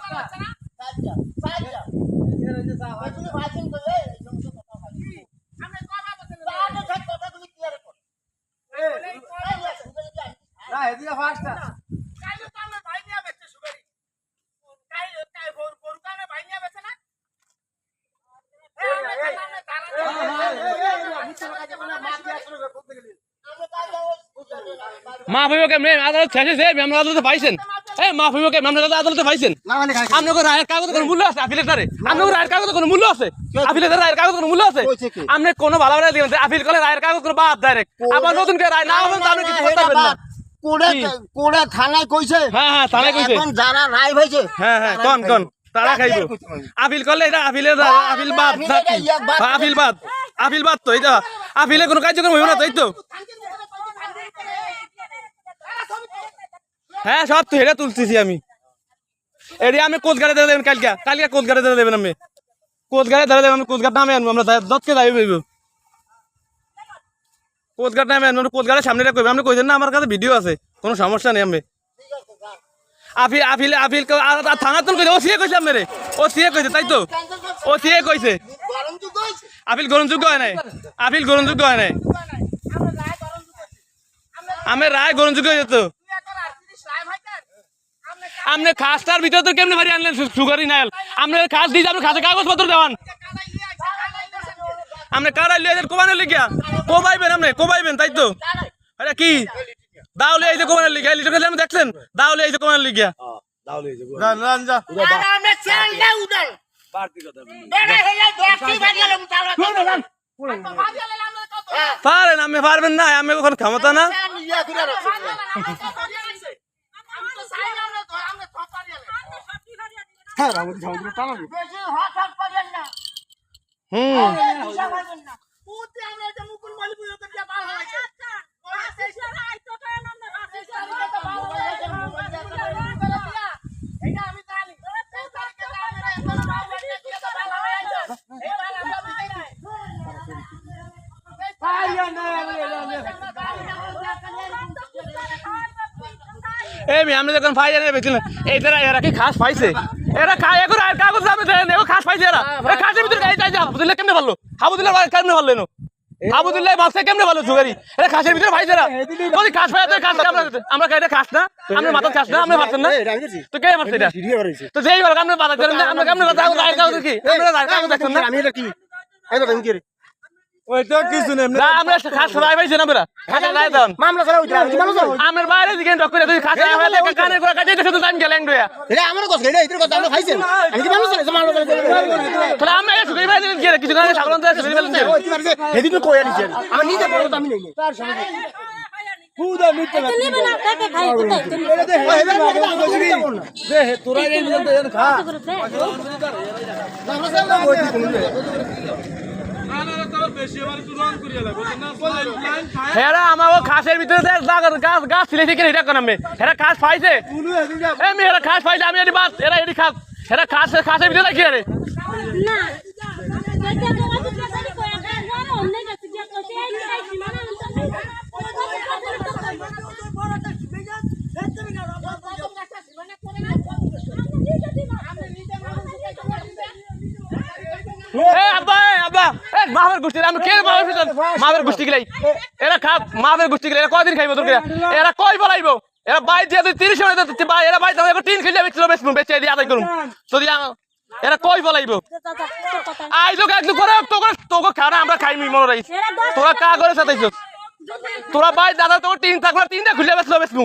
এদিকে ভাই। এগুলি ভাষণ করলে এই সমস্ত কথা হয় চারটা থাক কথাগুলি ক্লিয়ার কর এ, এই যে, সুন্দরী কি আনছিস? না আমরা মা ভাইকে মেম আদালত শেষে যে মেম আদালতে পাইছেন এই মা ভাইকে মেম আদালতে পাইছেন আপনাকে রায়ের কাগজে কোনো মূল্য আছে? আপিলের আপনাকে রায়ের কাগজে কোনো মূল্য আছে? আপিলের রায়ের কাগজে কোনো মূল্য আছে? আপনি কোনো ভালো ভালো দিবেন আপিল করলে রায়ের কাগজ কোনো বাদ ডাইরেক্ট আবার নতুন করে রায় না হবে আপনি কিছু করতে পারবেন না। কোড়ে কোড়ে থানায় কইছে? হ্যাঁ হ্যাঁ তারা কইছে। এখন যারা রায় হ্যাঁ হ্যাঁ কোন কোন। তারা খাইবো। আপিল করলে এটা আপিলের আপিল বাদ আপিল বাদ। আপিল বাদ তো এটা আপিলে কোনো কার্যক্রম হইব না তো এই তো? হ্যাঁ সব তো এটা তুলতেছি আমি। এটি আমি কোচগাড়ে ধরে দেবেন কালকে। কালকে কোচগাড়ে ধরে দেবেন আমি কোচগাড়ে ধরে দেবেন আমি কোচগাড় নামে আনব আমরা দতকে যাই বইব কোচগাড় নামে আনব কোচগাড়ের সামনে রাখব আপনি কইছেন না আমার কাছে ভিডিও আছে। কোনো সমস্যা নেই আমি আপিল আপিল আপিল থানা তো কইছে ও সিয়ে কইছে আপনারে। ও সিয়ে কইছে তাই তো? ও সিয়ে কইছে। আপিল গ্রহণযোগ্য হয় নাই? আপিল গ্রহণযোগ্য হয় নাই? আমি রায় গ্রহণযোগ্য হয়ে যেত আপনি খাসটার ভিতরে তো কেমনি ভারি আনলেন সুগারি নাইল? আপনার খাস দিয়ে আপনি খাসে কাগজপত্র দেওয়ান। আপনি কার আইলে কোবানের লিখিয়া কোবাইবেন আপনি কোবাইবেন তাই তো? আরে কি? দাউলে এই যে কোবানের লিখিয়া লিটার কাছে আমি দেখছেন দাউলে এই যে কোবানের লিখিয়া রান রান যা। আর আমরা বেড়ে দশটি হ্যাঁ পারেন আপনি পারবেন না আমি ওখানে ক্ষমতা না আমি ইয়া করে রাখছি বেশি হট হট করেন না হুম হিসাব করবেন না পুতে আমরা এটা মুকুল আমি জানি এই আপনি যখন ফাই জানিয়ে বেছিলেন এই তারা এরা কি খাস পাইছে এরা খা এখন আর কাগজ আপনি দেন এও খাস পাইছে এরা। এরা খাসের ভিতরে এই যাই হাবুদুল্লাহ কেমনে ভালো হাবুদুল্লাহ ভাই কেমনে ভালো এনো? হাবুদুল্লাহ বাসে কেমনে ভালো সুগারি এরা খাসের ভিতরে পাইছে এরা। যদি খাস পাই তো খাস আমরা আমরা খাইতে খাস না আমরা মাথা খাস না আমরা মারছেন না। তো কে মারছে এটা? তো যেই বার আপনি বাধা করেন আমরা কেমনে বাধা কাগজ কি আমরা কাগজ দেখছেন না। ওই তো কিছু নেই না আমরা খাস রায় পাইছি না আমরা খাসের রায় দেন মামলা চালাও এটা আমি মামলা আমার বাইরে দিকে ডক করে তুই খাস রায় দেখে কানে করে কাটে শুধু টাইম গেলেন ডয়া এটা আমার কথা এটা এটার কথা আমরা খাইছেন। আমি কি মামলা চালাইছি মামলা চালাইছি তাহলে আমরা এই সুগারি ভাই দিলেন কিছু কারণে সাগরন দেয় সুগারি ভাই দিলেন ওই তোমার যে হেদিকে কই আনিছেন আমি নিজে বড় আমি নেই। নেই তার সময় খুদা মিথ্যে না নেবে না তাকে খাই এটা দে দে তোরা এই নিয়ে খা আমরা চালাও ওই দিকে হেরা আমাকে খাসের ভিতরে গাছ ছিলে থেকে এটা কোন আমি হেরা খাস পাইছে তুলু এদিকে এই মি হেরা খাস পাইছে আমি এটি বাদ এরা এটি খাস হেরা খাস খাসের ভিতরে দেখি আরে না দেখে যোগাযোগ করে কই আগে না অন্য কাছে গিয়ে কইতে এই এই সীমানা এ আব্বা এ আব্বা এ মাহের গোষ্ঠী আমি কে মাহের ভিতর মাহের গোষ্ঠী গিলাই। এরা খা মাহের গোষ্ঠী গিলাই কয়দিন খাইবো তোর এরা কই বলাইবো? এরা বাই দিয়ে তুই তিরিশ এরা বাই তাহলে টিন খেলে বেচলো বেচবো বেচে দিয়ে আদায় করুন। যদি এরা কই বলাইবো? আই লোক একটু করে তোকে তোকে খানা আমরা খাইমি মনে রাইস তোরা কা করে সাথে তোরা বাই, দাদা তোর টিন থাকলে তিনটা খুলে বেসলো বেসলু